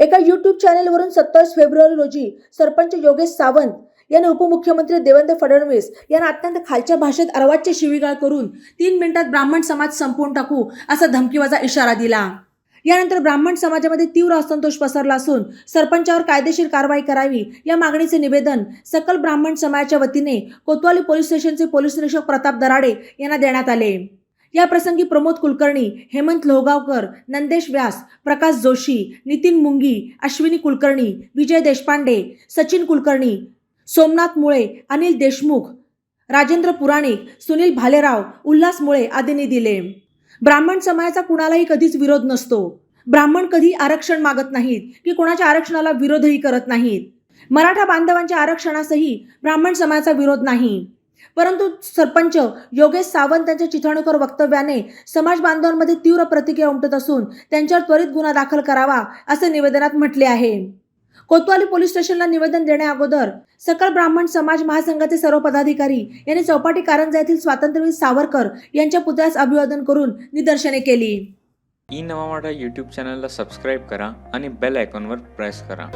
एका युट्यूब चॅनेलवरून सत्तावीस फेब्रुवारी रोजी सरपंच योगेश सावंत यांनी उपमुख्यमंत्री देवेंद्र फडणवीस यांना अत्यंत खालच्या भाषेत अर्वाच्य शिवीगाळ करून तीन मिनिटात ब्राह्मण समाज संपवून टाकू असा धमकीवाजा इशारा दिला. यानंतर ब्राह्मण समाजामध्ये तीव्र असंतोष पसरला असून सरपंचावर कायदेशीर कारवाई करावी या मागणीचे निवेदन सकल ब्राह्मण समाजाच्या वतीने कोतवाली पोलीस स्टेशनचे पोलीस निरीक्षक प्रताप दराडे यांना देण्यात आले. या प्रसंगी प्रमोद कुलकर्णी हेमंत लोहगावकर नंदेश व्यास प्रकाश जोशी नितीन मुंगी अश्विनी कुलकर्णी विजय देशपांडे सचिन कुलकर्णी सोमनाथ मुळे अनिल देशमुख राजेंद्र पुराणिक सुनील भालेराव उल्हास मुळे आदींनी दिले. ब्राह्मण समाजाचा कुणालाही कधीच विरोध नसतो. ब्राह्मण कधी आरक्षण मागत नाहीत की कोणाच्या आरक्षणाला विरोधही करत नाहीत. मराठा बांधवांच्या आरक्षणासही ब्राह्मण समाजाचा विरोध नाही. परंतु सरपंच योगेश सावंत यांच्या चिथाणूकर वक्तव्याने समाज बांधवांमध्ये तीव्र प्रतिक्रिया उमटत असून त्यांच्यावर त्वरित गुन्हा दाखल करावा असे निवेदनात म्हटले आहे. कोतवाली पोलीस स्टेशनला निवेदन देण्याअगोदर सकल ब्राह्मण समाज महासंघाचे सर्व पदाधिकारी यांनी चौपाटी कारंजा येथील स्वातंत्र्यवीर सावरकर यांच्या पुतळ्यास अभिवादन करून निदर्शने केली. ई नवा मराठा यूट्यूब चॅनलला सबस्क्राईब करा आणि बेल आयकॉनवर प्रेस करा.